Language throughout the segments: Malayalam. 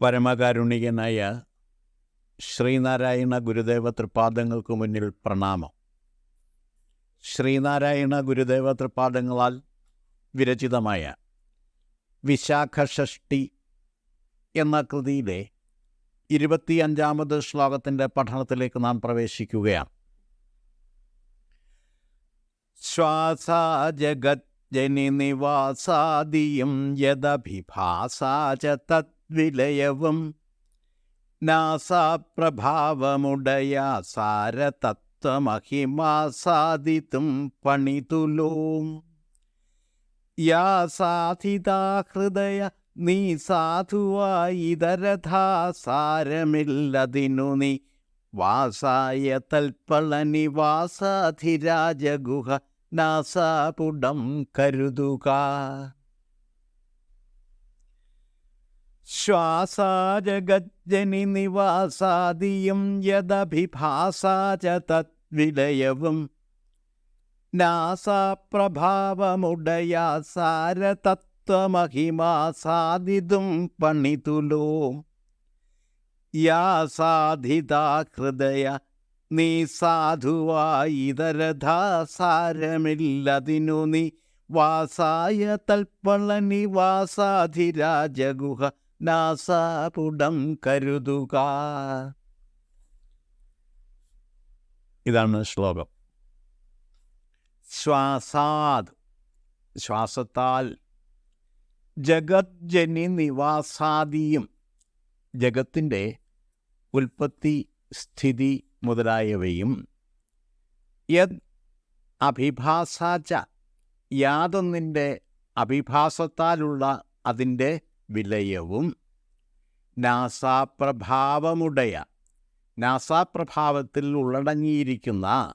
പരമകാരുണികനായ ശ്രീനാരായണ ഗുരുദേവ തൃപാദങ്ങൾക്ക് മുന്നിൽ പ്രണാമം. ശ്രീനാരായണ ഗുരുദേവ തൃപാദങ്ങളാൽ വിരചിതമായ വിശാഖ ഷഷ്ടി എന്ന കൃതിയിലെ ഇരുപത്തിയഞ്ചാമത് ശ്ലോകത്തിന്റെ പഠനത്തിലേക്ക് നാം പ്രവേശിക്കുകയാണ്. ശ്വാസാ ജഗജ്ജനി നിവാസാദിയും യദഭിഭാസാ ച തദ്വിലയവും നാസാപ്രഭാവമുടയ സാരതത്വമഹിമാസാദിത്തും പണിതുലോം. യാ സാധിതാ ഹൃദയ നീ സാധുവായിതരഥാ സാരമില്ലതിനു നീ വാസായ തൽപ്പളനി വാസാധിരാജഗുഹ നാസാപുടം കരുതുക. ശ്വാസാജഗജ്ജനി നിവാസാദിയും യദഭിഭാസാ തദ്വിലയവും നാസാപ്രഭാവമുടയാ സാരതത്വമഹിമാസാദിതും പണിതുലോ. യാ സാധിതാ ഹൃദയ നീ സാധുവായിതരഥാ സാരമില്ലതിനു നീ വാസായ തൽപ്പള നിവാസാധിരാജഗുഹ നാസാപുടം കരുതുക. ഇതാണ് ശ്ലോകം. ശ്വാസാത് ശ്വാസത്താൽ ജഗജ്ജനി നിവാസാദിയും ജഗത്തിന്റെ ഉൽപ്പത്തി സ്ഥിതി മുതലായവയും. യദ് അഭിഭാസാച്ച യാതൊന്നിന്റെ അഭിഭാസത്താലുള്ള അതിന്റെ വിലയവും നാസാപ്രഭാവമുടയ നാസാപ്രഭാവത്തിൽ ഉള്ളടങ്ങിയിരിക്കുന്ന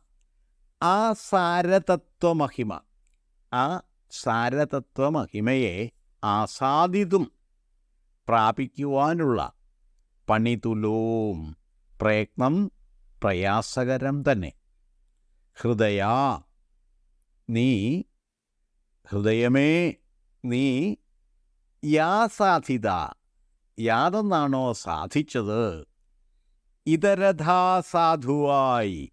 ആ സാരതത്വമഹിമ ആ സാരതത്വമഹിമയെ ആസാദിതും പ്രാപിക്കുവാനുള്ള പണിതുലോം പ്രയത്നം പ്രയാസകരം തന്നെ. ഹൃദയാ നീ ഹൃദയമേ നീ യാ യാതെന്നാണോ യാതൊന്നാണോ സാധിച്ചത്? ഇതരഥാ സാധുവായി.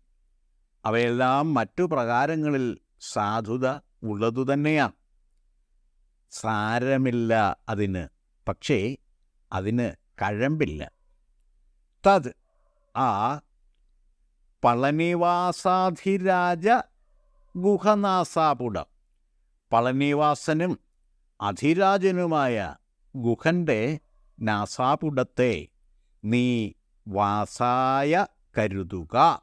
അവയെല്ലാം മറ്റു പ്രകാരങ്ങളിൽ സാധുത ഉള്ളതു തന്നെയാണ് സാരമില്ല അതിന്. പക്ഷേ അതിന് കഴമ്പില്ല. തത് ആ പളനിവാസാധിരാജ ഗുഹനാസാപുടം പളനിവാസനും അധിരാജനുമായ ഗുഹന്റെ നാസാപുടത്തെ നീ വാസായ കരുതുക.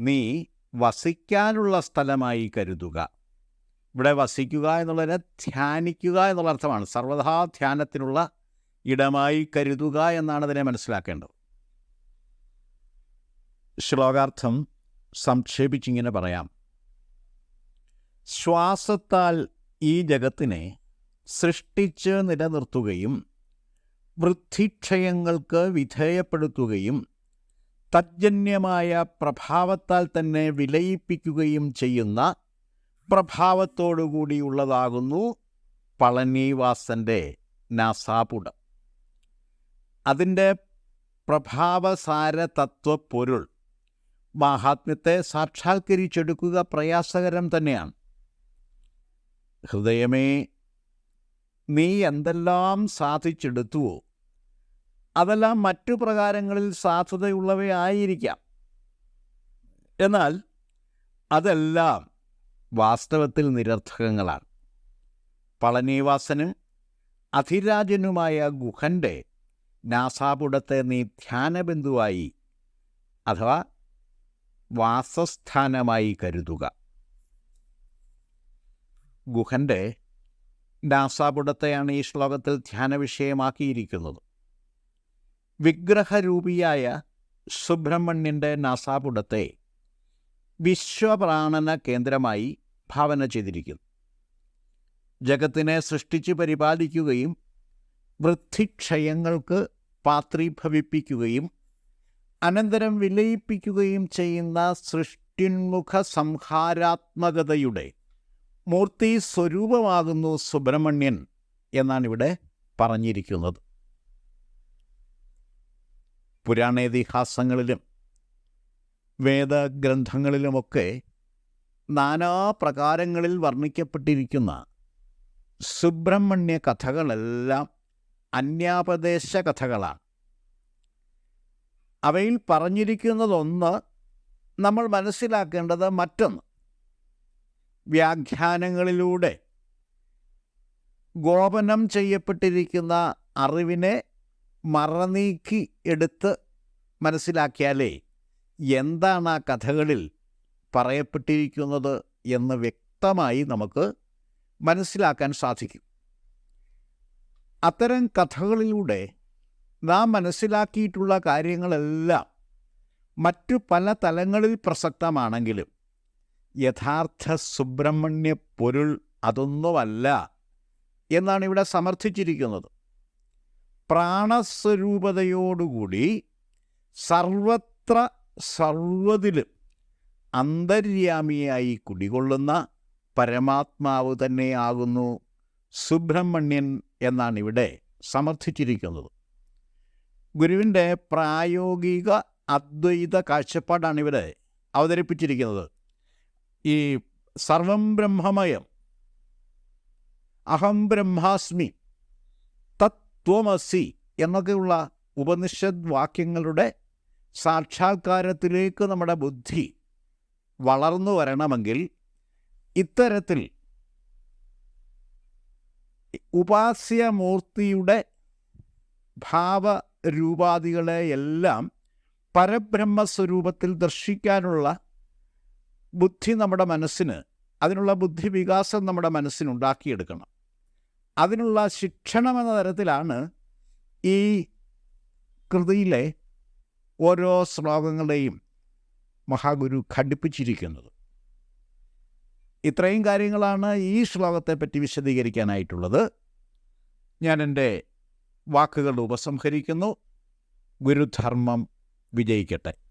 നീ വസിക്കാനുള്ള സ്ഥലമായി കരുതുക. ഇവിടെ വസിക്കുക എന്നുള്ളതിനെ ധ്യാനിക്കുക എന്നുള്ള അർത്ഥമാണ്. സർവതാ ധ്യാനത്തിനുള്ള ഇടമായി കരുതുക എന്നാണ് അതിനെ മനസ്സിലാക്കേണ്ടത്. ശ്ലോകാർത്ഥം സംക്ഷേപിച്ചിങ്ങനെ പറയാം. ശ്വാസത്താൽ ഈ ജഗത്തിനെ സൃഷ്ടിച്ച് നിലനിർത്തുകയും വൃദ്ധിക്ഷയങ്ങൾക്ക് വിധേയപ്പെടുത്തുകയും തജ്ജന്യമായ പ്രഭാവത്താൽ തന്നെ വിലയിപ്പിക്കുകയും ചെയ്യുന്ന പ്രഭാവത്തോടുകൂടിയുള്ളതാകുന്നു പളനിവാസന്റെ നാസാപുടം. അതിന്റെ പ്രഭാവസാര തത്വപ്പൊരുൾ മാഹാത്മ്യത്തെ സാക്ഷാത്കരിച്ചെടുക്കുക പ്രയാസകരം തന്നെയാണ്. ഹൃദയമേ നീ എന്തെല്ലാം സാധിച്ചെടുത്തുവോ അതെല്ലാം മറ്റു പ്രകാരങ്ങളിൽ സാധ്യതയുള്ളവയായിരിക്കാം എന്നാൽ അതെല്ലാം വാസ്തവത്തിൽ നിരർത്ഥകങ്ങളാണ്. പളനിവാസനും അധിരാജനുമായ ഗുഹന്റെ നാസാപുടത്തെ നീ ധ്യാനബിന്ദുവായി അഥവാ വാസസ്ഥാനമായി കരുതുക. ഗുഹന്റെ നാസാപുടത്തെയാണ് ഈ ശ്ലോകത്തിൽ ധ്യാന വിഷയമാക്കിയിരിക്കുന്നത് വിഗ്രഹരൂപിയായ സുബ്രഹ്മണ്യന്റെ നാസാപുടത്തെ വിശ്വപ്രാണന കേന്ദ്രമായി ഭാവന ചെയ്തിരിക്കുന്നു. ജഗത്തിനെ സൃഷ്ടിച്ച് പരിപാലിക്കുകയും വൃദ്ധിക്ഷയങ്ങൾക്ക് പാത്രീഭവിപ്പിക്കുകയും അനന്തരം വിലയിപ്പിക്കുകയും ചെയ്യുന്ന സൃഷ്ടിന്മുഖ സംഹാരാത്മകതയുടെ മൂർത്തി സ്വരൂപമാകുന്നു സുബ്രഹ്മണ്യൻ എന്നാണ് ഇവിടെ പറഞ്ഞിരിക്കുന്നത്. പുരാണേതിഹാസങ്ങളിലും വേദഗ്രന്ഥങ്ങളിലുമൊക്കെ നാനാ പ്രകാരങ്ങളിൽ വർണിക്കപ്പെട്ടിരിക്കുന്ന സുബ്രഹ്മണ്യ കഥകളെല്ലാം അന്യാപദേശ കഥകളാണ്. അവയിൽ പറഞ്ഞിരിക്കുന്നതൊന്ന് നമ്മൾ മനസ്സിലാക്കേണ്ടത് മറ്റൊന്ന്. വ്യാഖ്യാനങ്ങളിലൂടെ ഗോപനം ചെയ്യപ്പെട്ടിരിക്കുന്ന അറിവിനെ മറനീക്കി എടുത്ത് മനസ്സിലാക്കിയാലേ എന്താണ് ആ കഥകളിൽ പറയപ്പെട്ടിരിക്കുന്നത് എന്ന് വ്യക്തമായി നമുക്ക് മനസ്സിലാക്കാൻ സാധിക്കും. അത്തരം കഥകളിലൂടെ നാം മനസ്സിലാക്കിയിട്ടുള്ള കാര്യങ്ങളെല്ലാം മറ്റു പല തലങ്ങളിൽ പ്രസക്തമാണെങ്കിലും യഥാർത്ഥ സുബ്രഹ്മണ്യ പൊരുൾ അതൊന്നുമല്ല എന്നാണ് ഇവിടെ സമർത്ഥിച്ചിരിക്കുന്നത്. പ്രാണസ്വരൂപതയോടുകൂടി സർവത്ര സർവതിലും അന്തര്യാമിയായി കുടികൊള്ളുന്ന പരമാത്മാവ് തന്നെയാകുന്നു സുബ്രഹ്മണ്യൻ എന്നാണ് ഇവിടെ സമർത്ഥിച്ചിരിക്കുന്നത്. ഗുരുവിന്റെ പ്രായോഗിക അദ്വൈത കാഴ്ചപ്പാടാണ് ഇവിടെ അവതരിപ്പിച്ചിരിക്കുന്നത്. ഈ സർവം ബ്രഹ്മമയം അഹം ബ്രഹ്മാസ്മി തത്വമസി എന്നൊക്കെയുള്ള ഉപനിഷദ് വാക്യങ്ങളുടെ സാക്ഷാത്കാരത്തിലേക്ക് നമ്മുടെ ബുദ്ധി വളർന്നു വരണമെങ്കിൽ ഇത്തരത്തിൽ ഉപാസ്യമൂർത്തിയുടെ ഭാവരൂപാദികളെയെല്ലാം പരബ്രഹ്മസ്വരൂപത്തിൽ ദർശിക്കാനുള്ള ബുദ്ധി നമ്മുടെ മനസ്സിന് അതിനുള്ള ബുദ്ധി വികാസം നമ്മുടെ മനസ്സിനുണ്ടാക്കിയെടുക്കണം അതിനുള്ള ശിക്ഷണം എന്ന തരത്തിലാണ് ഈ കൃതിയിലെ ഓരോ ശ്ലോകങ്ങളെയും മഹാഗുരു ഘടിപ്പിച്ചിരിക്കുന്നത് ഇത്രയും കാര്യങ്ങളാണ് ഈ ശ്ലോകത്തെപ്പറ്റി വിശദീകരിക്കാനായിട്ടുള്ളത്. ഞാൻ എന്റെ വാക്കുകൾ ഉപസംഹരിക്കുന്നു. ഗുരുധർമ്മം വിജയിക്കട്ടെ.